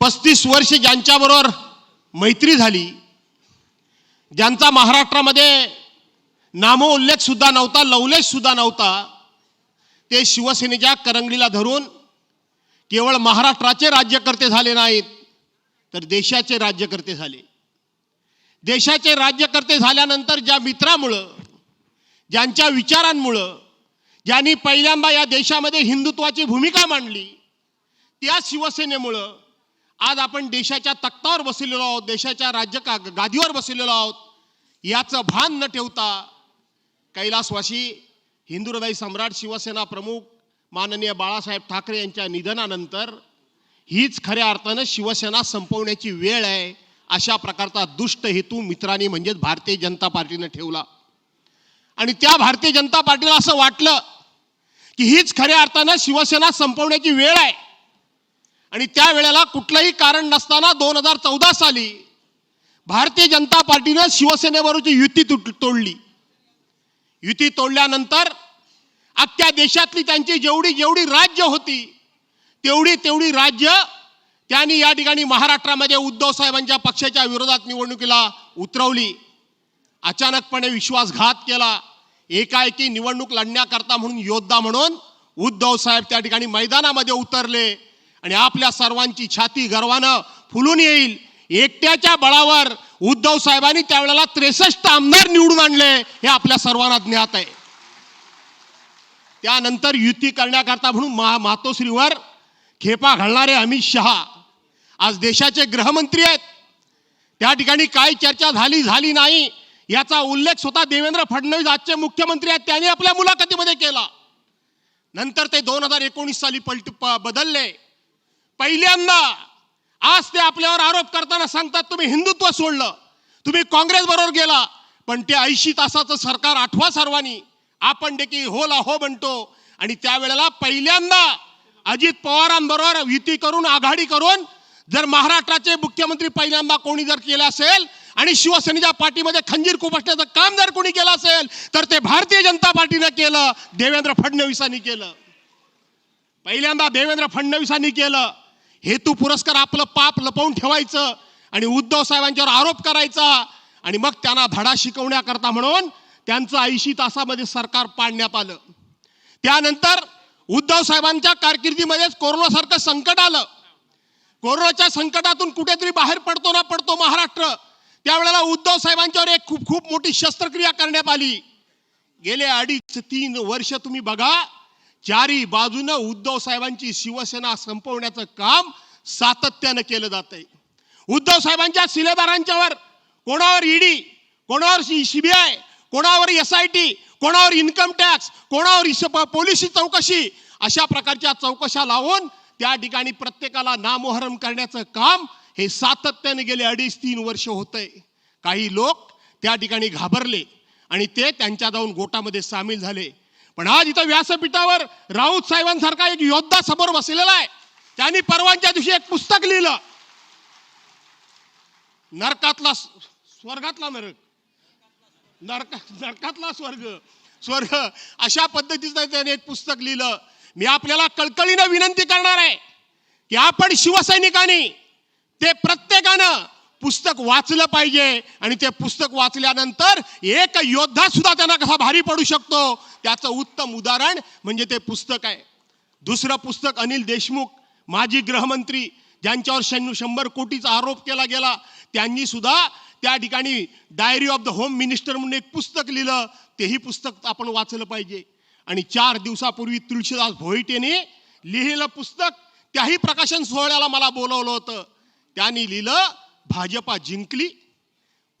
पस्तीस वर्ष ज्यांच्याबरोबर मैत्री झाली ज्यांचा महाराष्ट्रामध्ये नामोल्लेख सुद्धा नव्हता लवलेख सुद्धा नव्हता ते शिवसेनेच्या करंगडीला धरून केवळ महाराष्ट्राचे राज्यकर्ते झाले नाहीत तर देशाचे राज्यकर्ते झाले. देशाचे राज्यकर्ते झाल्यानंतर ज्या मित्रामुळं ज्यांच्या विचारांमुळं ज्यांनी पहिल्यांदा या देशामध्ये हिंदुत्वाची भूमिका मांडली त्या शिवसेनेमुळं आज आपण देशाच्या तक्तावर बसलेलो आहोत देशाच्या राज्य का गादीवर बसलेलो आहोत. याचं भान न ठेवता कैलासवासी हिंदू हृदय सम्राट शिवसेना प्रमुख माननीय बाळासाहेब ठाकरे यांच्या निधनानंतर हीच खऱ्या अर्थानं शिवसेना संपवण्याची वेळ आहे अशा प्रकारचा दुष्ट हेतू मित्रांनी म्हणजेच भारतीय जनता पार्टीनं ठेवला. आणि त्या भारतीय जनता पार्टीला असं वाटलं की हीच खऱ्या अर्थानं शिवसेना संपवण्याची वेळ आहे. आणि त्यावेळेला कुठलंही कारण नसताना दोन हजार चौदा साली भारतीय जनता पार्टीनं शिवसेनेबरोबरची युती तुट तोडली. युती तोडल्यानंतर अख्ख्या देशातली त्यांची जेवढी जेवढी राज्य होती तेवढी तेवढी राज्य त्यांनी या ठिकाणी महाराष्ट्रामध्ये उद्धव साहेबांच्या पक्षाच्या विरोधात निवडणुकीला उतरवली. अचानकपणे विश्वासघात केला. एकाएकी निवडणूक लढण्याकरता म्हणून योद्धा म्हणून उद्धव साहेब त्या ठिकाणी मैदानामध्ये उतरले. आणि आपल्या सर्वांची छाती गर्वानं फुलून येईल. एकट्याच्या बळावर उद्धव साहेबांनी त्यावेळेला त्रेसष्ट आमदार निवडून आणले हे आपल्या सर्वांना ज्ञात आहे. त्यानंतर युती करण्याकरता म्हणून मा मातोश्रीवर खेपा घालणारे अमित शहा आज देशाचे गृहमंत्री आहेत. त्या ठिकाणी काय चर्चा झाली झाली नाही. याचा उल्लेख स्वतः देवेंद्र फडणवीस आजचे मुख्यमंत्री आहेत त्यांनी आपल्या मुलाखतीमध्ये केला. नंतर ते दोन हजार एकोणीस साली पलट प- बदलले. पहिल्यांदा आज ते आपल्यावर आरोप करताना सांगतात तुम्ही हिंदुत्व सोडलं तुम्ही काँग्रेस बरोबर गेला पण ते ऐंशी तासाचं सरकार आठवा सर्वांनी. आपण देखील होला हो म्हणतो. आणि त्यावेळेला पहिल्यांदा अजित पवारांबरोबर युती करून आघाडी करून जर महाराष्ट्राचे मुख्यमंत्री पहिल्यांदा कोणी जर केलं असेल आणि शिवसेनेच्या पाठीमध्ये खंजीर खुपसण्याचं काम जर कोणी केलं असेल तर ते भारतीय जनता पार्टीनं केलं देवेंद्र फडणवीसांनी केलं. पहिल्यांदा देवेंद्र फडणवीसांनी केलं. हेतू पुरस्कार आपलं पाप लपवून ठेवायचं आणि उद्धव साहेबांच्यावर आरोप करायचा आणि मग त्यांना धडा शिकवण्याकरता म्हणून त्यांचं ऐंशी तासामध्ये सरकार पाडण्यात आलं. त्यानंतर उद्धव साहेबांच्या कारकिर्दीमध्येच कोरोनासारखं संकट आलं. कोरोनाच्या संकटातून कुठेतरी बाहेर पडतो ना पडतो महाराष्ट्र. त्यावेळेला उद्धव साहेबांच्यावर एक खूप खूप मोठी शस्त्रक्रिया करण्यात आली. गेले अडीच तीन वर्ष तुम्ही बघा चारी बाजूनं उद्धव साहेबांची शिवसेना संपवण्याचं काम सातत्यानं केलं जात आहे उद्धव साहेबांच्या शिलेदारांच्यावर कोणावर ईडी कोणावर सीबीआय कोणावर एस आय टी कोणावर इन्कम टॅक्स कोणावर पोलिसी चौकशी अशा प्रकारच्या चौकशा लावून त्या ठिकाणी प्रत्येकाला नामोहरम करण्याचं काम हे सातत्याने गेले अडीच तीन वर्ष होतंय. काही लोक त्या ठिकाणी घाबरले आणि ते त्यांच्या जाऊन गोटामध्ये सामील झाले. पण आज इथं व्यासपीठावर राऊत साहेबांसारखा एक योद्धा समोर बसलेला आहे त्यांनी परवांच्या दिवशी एक पुस्तक लिहिलं. नरकातला स्वर्गातला नरक. नरक नरकातला स्वर्ग. स्वर्ग. अशा पद्धतीचं त्याने एक पुस्तक लिहिलं. मी आपल्याला कळकळीनं विनंती करणार आहे की आपण शिवसैनिकांनी ते प्रत्येकानं पुस्तक वाचलं पाहिजे. आणि ते पुस्तक वाचल्यानंतर एक योद्धा सुद्धा त्यांना कसा भारी पडू शकतो? त्याचं उत्तम उदाहरण म्हणजे ते पुस्तक आहे. दुसरं पुस्तक अनिल देशमुख माजी गृहमंत्री ज्यांच्यावर शं शंभर कोटीचा आरोप केला गेला. त्यांनी सुद्धा त्या ठिकाणी diary of the home minister म्हणून एक पुस्तक लिहिलं. तेही पुस्तक आपण वाचलं पाहिजे. आणि चार दिवसापूर्वी तुळशीदास भोईटेने लिहिलेलं पुस्तक त्याही प्रकाशन सोहळ्याला मला बोलवलं होतं. त्यांनी लिहिलं भाजपा जिंकली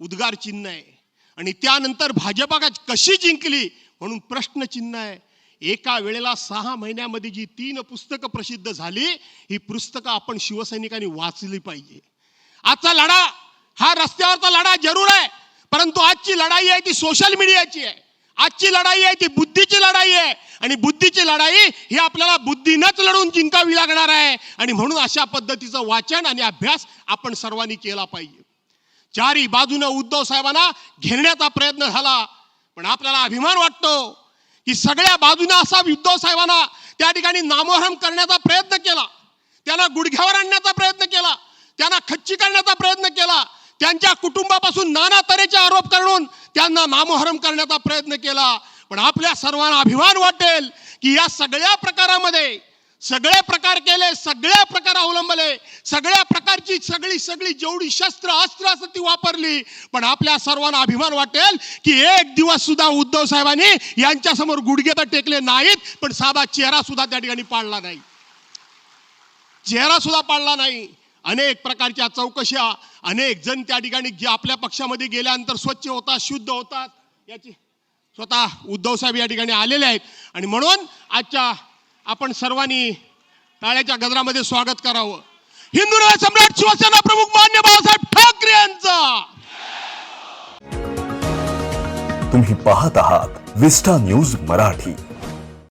उद्गार चिन्ह आहे. आणि त्यानंतर भाजपा का- कशी जिंकली म्हणून प्रश्नचिन्ह आहे. एका वेळेला सहा महिन्यामध्ये जी तीन पुस्तकं प्रसिद्ध झाली ही पुस्तकं आपण शिवसैनिकांनी वाचली पाहिजे. आजचा लढा हा रस्त्यावरचा लढा जरूर आहे परंतु आजची लढाई आहे ती सोशल मीडियाची आहे. आजची लढाई आहे ती बुद्धीची लढाई आहे. आणि बुद्धीची लढाई ही आपल्याला बुद्धीनंच लढून जिंकावी लागणार आहे. आणि म्हणून अशा पद्धतीचं वाचन आणि अभ्यास आपण सर्वांनी केला पाहिजे. चारी बाजूनं उद्धव साहेबांना घेरण्याचा प्रयत्न झाला. पण आपल्याला अभिमान वाटतो की सगळ्या बाजूनं असा उद्धव साहेबांना त्या ठिकाणी नामोहरम करण्याचा प्रयत्न केला. त्याला गुडघ्यावर आणण्याचा प्रयत्न केला. त्यांना खच्ची करण्याचा प्रयत्न केला. त्यांच्या कुटुंबापासून नाना तऱ्हेचे आरोप करून त्यांना नामोहरम करण्याचा प्रयत्न केला. पण आपल्या सर्वांना अभिमान वाटेल की या सगळ्या प्रकारामध्ये सगळे प्रकार केले सगळ्या प्रकार अवलंबले सगळ्या प्रकारची सगळी सगळी जेवढी शस्त्र अस्त्र असं ती वापरली पण आपल्या सर्वांना अभिमान वाटेल की एक दिवस सुद्धा उद्धव साहेबांनी यांच्या समोर गुडघे तर टेकले नाहीत पण साधा चेहरा सुद्धा त्या ठिकाणी पाळला नाही. चेहरा सुद्धा पाळला नाही. अनेक प्रकारच्या चौकशा अनेक जण त्या ठिकाणी जे आपल्या पक्षामध्ये गेल्यानंतर स्वच्छ होतात शुद्ध होतात याची स्वतः उद्धव साहेब या ठिकाणी आलेले आहेत. आणि म्हणून आजच्या आपण सर्वांनी टाळ्याच्या गजरामध्ये स्वागत करावं. हिंदू सम्राट शिवसेना प्रमुख मान्य बाळासाहेब ठाकरे यांचा! तुम्ही पाहत आहात विस्टा न्यूज मराठी.